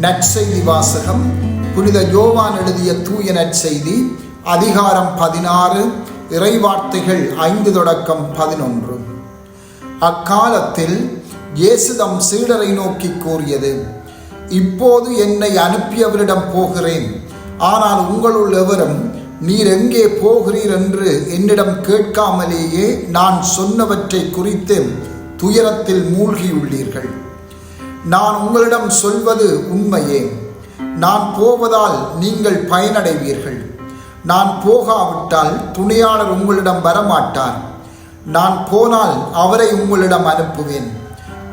நற்செய்தி வாசகம் புனித யோவான் எழுதிய தூய நற்செய்தி அதிகாரம் பதினாறு இறைவார்த்தைகள் ஐந்து தொடக்கம் பதினொன்று. அக்காலத்தில் இயேசுதம் சீடரை நோக்கி கூறியது இப்போது என்னை அனுப்பியவரிடம் போகிறேன். ஆனால் உங்களுள் எவரும் நீர் எங்கே போகிறீர் என்று என்னிடம் கேட்காமலேயே நான் சொன்னவற்றை குறித்து துயரத்தில் மூழ்கியுள்ளீர்கள். நான் உங்களிடம் சொல்வது உண்மையே. நான் போவதால் நீங்கள் பயனடைவீர்கள். நான் போகாவிட்டால் துணையாளர் உங்களிடம் வரமாட்டார். நான் போனால் அவரை உங்களிடம் அனுப்புவேன்.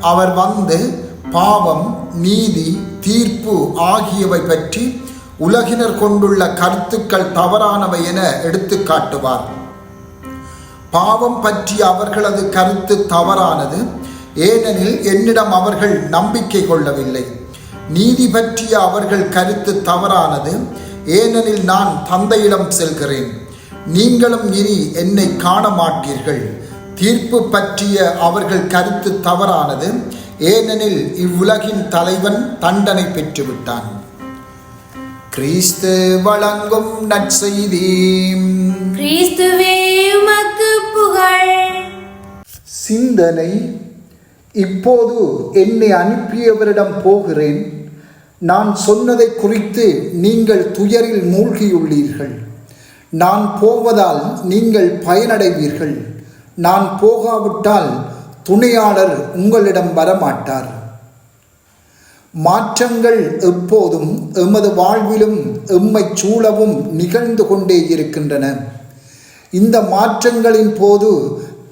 அவர் வந்து பாவம் நீதி தீர்ப்பு ஆகியவை பற்றி உலகினர் கொண்டுள்ள கருத்துக்கள் தவறானவை என எடுத்து காட்டுவார். பாவம் பற்றி அவர்களது கருத்து தவறானது. ஏனெனில் என்னிடம் அவர்கள் நம்பிக்கை கொள்ளவில்லை. நீதி பற்றிய அவர்கள் கருத்து தவறானது. ஏனெனில் நான் தந்தையிடம் செல்கிறேன். நீங்களும் இனி என்னை காண மாட்டீர்கள் தீர்ப்பு பற்றிய அவர்கள் கருத்து தவறானது. ஏனெனில் இவ்வுலகின் தலைவன் தண்டனை பெற்றுவிட்டான். கிறிஸ்து வழங்கும் நற்செய்தி கிறிஸ்துவே உமக்கு புகழ். சிந்தனை இப்போது என்னை அனுப்பியவரிடம் போகிறேன். நான் சொன்னதை குறித்து நீங்கள் துயரில் மூழ்கியுள்ளீர்கள். நான் போவதால் நீங்கள் பயனடைவீர்கள். நான் போகாவிட்டால் துணையாளர் உங்களிடம் வரமாட்டார். மாற்றங்கள் எப்போதும் எமது வாழ்விலும் எம்மை சூழவும் நிகழ்ந்து கொண்டே இருக்கின்றன. இந்த மாற்றங்களின் போது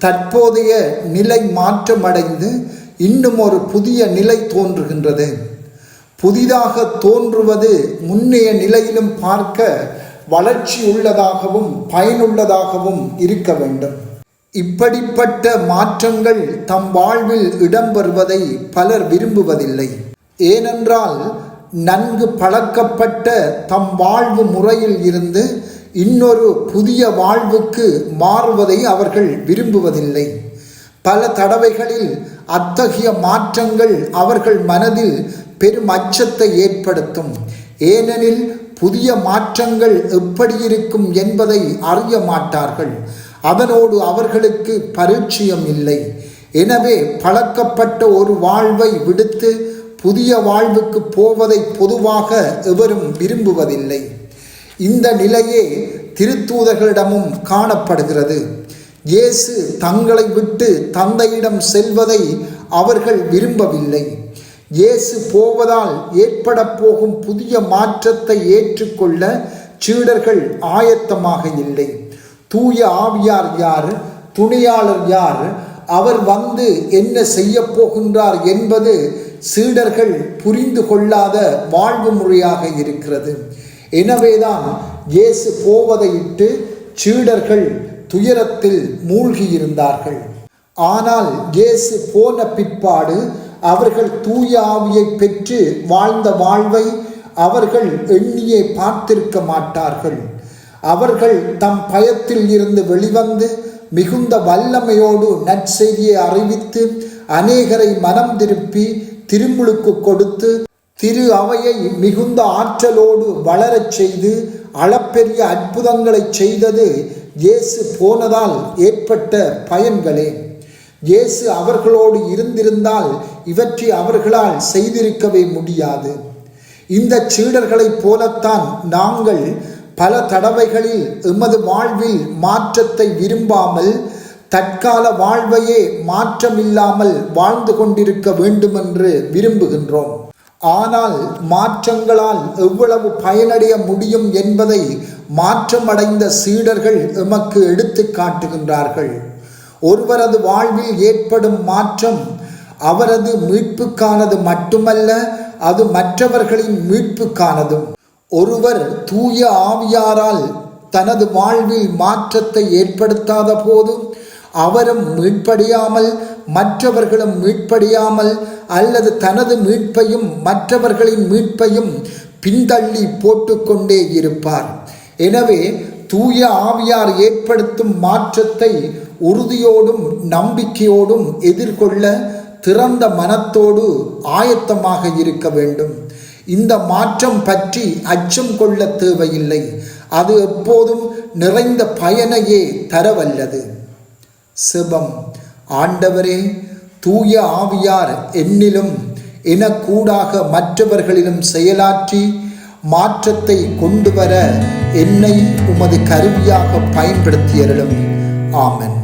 தற்போதைய நிலை மாற்றமடைந்து இன்னும் ஒரு புதிய நிலை தோன்றுகின்றது. புதிதாக தோன்றுவது முன்னைய நிலையிலும் பார்க்க வளர்ச்சி உள்ளதாகவும் பயனுள்ளதாகவும் இருக்க வேண்டும். இப்படிப்பட்ட மாற்றங்கள் தம் வாழ்வில் இடம்பெறுவதை பலர் விரும்புவதில்லை. ஏனென்றால் நன்கு பழக்கப்பட்ட தம் வாழ்வு முறையில் இருந்து இன்னொரு புதிய வாழ்வுக்கு மாறுவதை அவர்கள் விரும்புவதில்லை. பல தடவைகளில் அத்தகைய மாற்றங்கள் அவர்கள் மனதில் பெரும் அச்சத்தை ஏற்படுத்தும். ஏனெனில் புதிய மாற்றங்கள் எப்படி இருக்கும் என்பதை அறிய மாட்டார்கள். அதனோடு அவர்களுக்கு பரிச்சயம் இல்லை. எனவே பழக்கப்பட்ட ஒரு வாழ்வை விடுத்து புதிய வாழ்வுக்கு போவதை பொதுவாக எவரும் விரும்புவதில்லை. இந்த நிலையே திருத்தூதர்களிடமும் காணப்படுகிறது. இயேசு தங்களை விட்டு தந்தையிடம் செல்வதை அவர்கள் விரும்பவில்லை. இயேசு போவதால் ஏற்பட போகும் புதிய மாற்றத்தை ஏற்றுக்கொள்ள சீடர்கள் ஆயத்தமாக இல்லை. தூய ஆவியார் யார்? துணையாளர் யார்? அவர் வந்து என்ன செய்ய போகின்றார் என்பது சீடர்கள் புரிந்து கொள்ளாத வாழ்வு முறையாக இருக்கிறது. எனவேதான் இயேசு போவதையிட்டு சீடர்கள் துயரத்தில் மூழ்கியிருந்தார்கள். ஆனால் இயேசு போன பிற்பாடு அவர்கள் தூய ஆவியை பெற்று வாழ்ந்த வாழ்வை அவர்கள் எண்ணியே பார்த்திருக்க மாட்டார்கள். அவர்கள் தம் பயத்தில் இருந்து வெளிவந்து மிகுந்த வல்லமையோடு நற்செய்தியை அறிவித்து அநேகரை மனம் திருப்பி திருமுழுக்கு கொடுத்து திரு அவையை மிகுந்த ஆற்றலோடு வளரச் செய்து அளப்பெரிய அற்புதங்களை செய்தது இயேசு போனதால் ஏற்பட்ட பயன்களே. இயேசு அவர்களோடு இருந்திருந்தால் இவற்றை அவர்களால் செய்திருக்கவே முடியாது. இந்த சீடர்களைப் போலத்தான் நாங்கள் பல தடவைகளில் எமது வாழ்வில் மாற்றத்தை விரும்பாமல் தற்கால வாழ்வையே மாற்றமில்லாமல் வாழ்ந்து கொண்டிருக்க வேண்டுமென்று விரும்புகின்றோம். ஆனால் மாற்றங்களால் எவ்வளவு பயனடைய முடியும் என்பதை மாற்றமடைந்த சீடர்கள் எமக்கு எடுத்து காட்டுகின்றார்கள். ஒருவரது வாழ்வில் ஏற்படும் மாற்றம் அவரது மீட்புக்கானது மட்டுமல்ல அது மற்றவர்களின் மீட்புக்கானதும். ஒருவர் தூய ஆவியாரால் தனது வாழ்வில் மாற்றத்தை ஏற்படுத்தாத போதும் அவரும் மீட்படியாமல் மற்றவர்களும் மீட்படியாமல் அல்லது தனது மீட்பையும் மற்றவர்களின் மீட்பையும் பின்தள்ளி போட்டுக்கொண்டே இருப்பார். எனவே தூய ஆவியார் ஏற்படுத்தும் மாற்றத்தை உறுதியோடும் நம்பிக்கையோடும் எதிர்கொள்ள திறந்த மனத்தோடு ஆயத்தமாக இருக்க வேண்டும். இந்த மாற்றம் பற்றி அச்சம் கொள்ள தேவையில்லை. அது எப்போதும் நிறைந்த பயனையே தரவல்லது. சிவம் ஆண்டவரே தூய ஆவியார் என்னிலும் எனக்கூடாக மற்றவர்களிலும் செயலாற்றி மாற்றத்தை கொண்டு வர என்னை உமது கருவியாக பயன்படுத்தியருளும். ஆமன்.